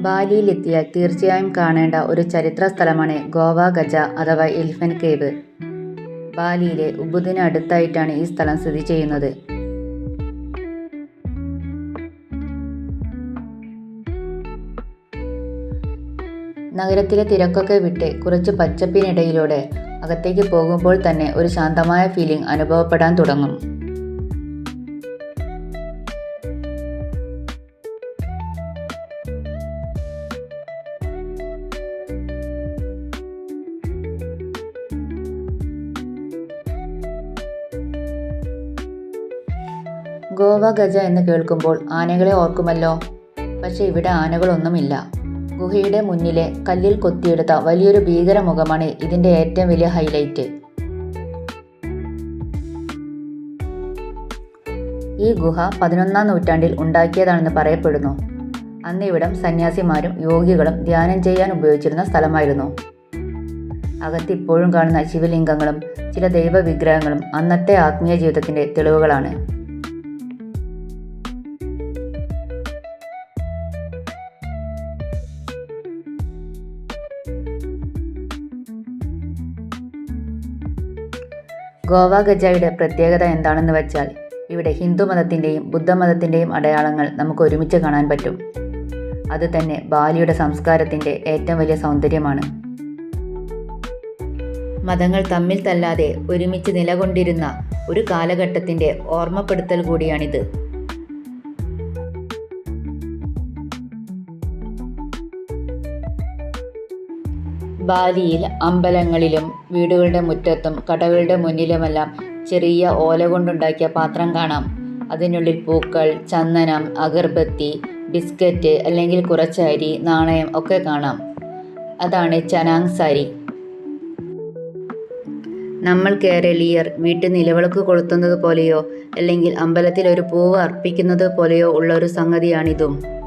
ബാലിയിലെത്തിയാൽ തീർച്ചയായും കാണേണ്ട ഒരു ചരിത്ര സ്ഥലമാണ് ഗോവ ഗജ അഥവാ എലിഫൻ കേവ്. ബാലിയിലെ ഉബുദിന് അടുത്തായിട്ടാണ് ഈ സ്ഥലം സ്ഥിതി ചെയ്യുന്നത്. നഗരത്തിലെ തിരക്കൊക്കെ വിട്ട് കുറച്ച് പച്ചപ്പിനിടയിലൂടെ അകത്തേക്ക് പോകുമ്പോൾ തന്നെ ഒരു ശാന്തമായ ഫീലിംഗ് അനുഭവപ്പെടാൻ തുടങ്ങും. ഗോവ ഗജ എന്ന് കേൾക്കുമ്പോൾ ആനകളെ ഓർക്കുമല്ലോ. പക്ഷേ ഇവിടെ ആനകളൊന്നുമില്ല. ഗുഹയുടെ മുന്നിലെ കല്ലിൽ കൊത്തിയെടുത്ത വലിയൊരു ഭീകരമുഖമാണ് ഇതിന്റെ ഏറ്റവും വലിയ ഹൈലൈറ്റ്. ഈ ഗുഹ പതിനൊന്നാം നൂറ്റാണ്ടിൽ ഉണ്ടാക്കിയതാണെന്ന് പറയപ്പെടുന്നു. അന്ന് ഇവിടം സന്യാസിമാരും യോഗികളും ധ്യാനം ചെയ്യാൻ ഉപയോഗിച്ചിരുന്ന സ്ഥലമായിരുന്നു. അകത്ത് ഇപ്പോഴും കാണുന്ന ശിവലിംഗങ്ങളും ചില ദൈവവിഗ്രഹങ്ങളും അന്നത്തെ ആത്മീയ ജീവിതത്തിന്റെ തെളിവുകളാണ്. ഗോവ ഗജയുടെ പ്രത്യേകത എന്താണെന്ന് വെച്ചാൽ ഇവിടെ ഹിന്ദു മതത്തിന്റെയും ബുദ്ധമതത്തിന്റെയും അടയാളങ്ങൾ നമുക്ക് ഒരുമിച്ച് കാണാൻ പറ്റും. അത് തന്നെ ബാലിയുടെ സംസ്കാരത്തിന്റെ ഏറ്റവും വലിയ സൗന്ദര്യമാണ്. മതങ്ങൾ തമ്മിൽ തല്ലാതെ ഒരുമിച്ച് നിലകൊണ്ടിരുന്ന ഒരു കാലഘട്ടത്തിന്റെ ഓർമ്മപ്പെടുത്തൽ കൂടിയാണിത്. ബാലിയിൽ അമ്പലങ്ങളിലും വീടുകളുടെ മുറ്റത്തും കടകളുടെ മുന്നിലുമെല്ലാം ചെറിയ ഓല കൊണ്ടുണ്ടാക്കിയ പാത്രം കാണാം. അതിനുള്ളിൽ പൂക്കൾ ചന്ദനം അഗർബത്തി ബിസ്ക്കറ്റ് അല്ലെങ്കിൽ കുറച്ച് അരി നാണയം ഒക്കെ കാണാം. അതാണ് ചനാങ് സാരി. നമ്മൾ കേരളീയർ വീട്ടിൽ നിലവിളക്ക് കൊളുത്തുന്നത് പോലെയോ അല്ലെങ്കിൽ അമ്പലത്തിൽ ഒരു പൂവ് അർപ്പിക്കുന്നത് പോലെയോ ഉള്ള ഒരു സംഗതിയാണിതും.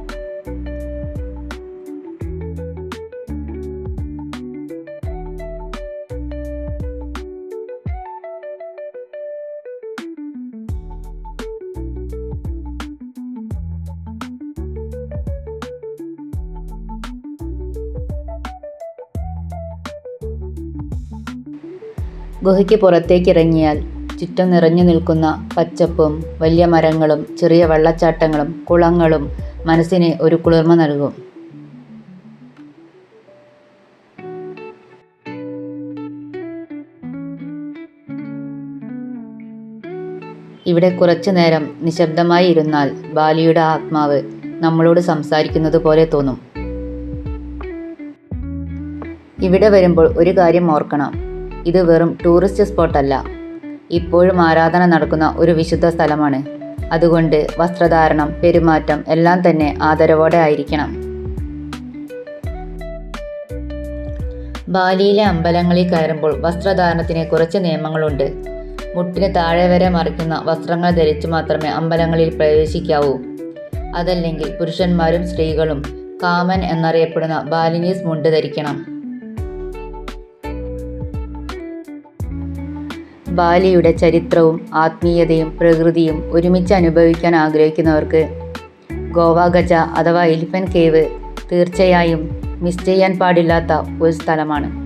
ഗുഹയ്ക്ക് പുറത്തേക്ക് ഇറങ്ങിയാൽ ചുറ്റും നിറഞ്ഞു നിൽക്കുന്ന പച്ചപ്പും വലിയ മരങ്ങളും ചെറിയ വെള്ളച്ചാട്ടങ്ങളും കുളങ്ങളും മനസ്സിനെ ഒരു കുളിർമ നൽകും. ഇവിടെ കുറച്ചു നേരം നിശബ്ദമായി ഇരുന്നാൽ ബാലിയുടെ ആത്മാവ് നമ്മളോട് സംസാരിക്കുന്നത് പോലെ തോന്നും. ഇവിടെ വരുമ്പോൾ ഒരു കാര്യം ഓർക്കണം. ഇത് വെറും ടൂറിസ്റ്റ് സ്പോട്ടല്ല ഇപ്പോഴും ആരാധന നടക്കുന്ന ഒരു വിശുദ്ധ സ്ഥലമാണ്. അതുകൊണ്ട് വസ്ത്രധാരണം പെരുമാറ്റം എല്ലാം തന്നെ ആദരവോടെ ആയിരിക്കണം. ബാലിയിലെ അമ്പലങ്ങളിൽ കയറുമ്പോൾ വസ്ത്രധാരണത്തിന് കുറച്ച് നിയമങ്ങളുണ്ട്. മുട്ടിന് താഴെ വരെ മറിക്കുന്ന വസ്ത്രങ്ങൾ ധരിച്ചു മാത്രമേ അമ്പലങ്ങളിൽ പ്രവേശിക്കാവൂ. അതല്ലെങ്കിൽ പുരുഷന്മാരും സ്ത്രീകളും കാമൻ എന്നറിയപ്പെടുന്ന ബാലിനീസ് മുണ്ട് ധരിക്കണം. ബാലിയുടെ ചരിത്രവും ആത്മീയതയും പ്രകൃതിയും ഒരുമിച്ച് അനുഭവിക്കാൻ ആഗ്രഹിക്കുന്നവർക്ക് ഗോവ ഗജ അഥവാ എലിഫൻ കേവ് തീർച്ചയായും മിസ് ചെയ്യാൻ പാടില്ലാത്ത ഒരു സ്ഥലമാണ്.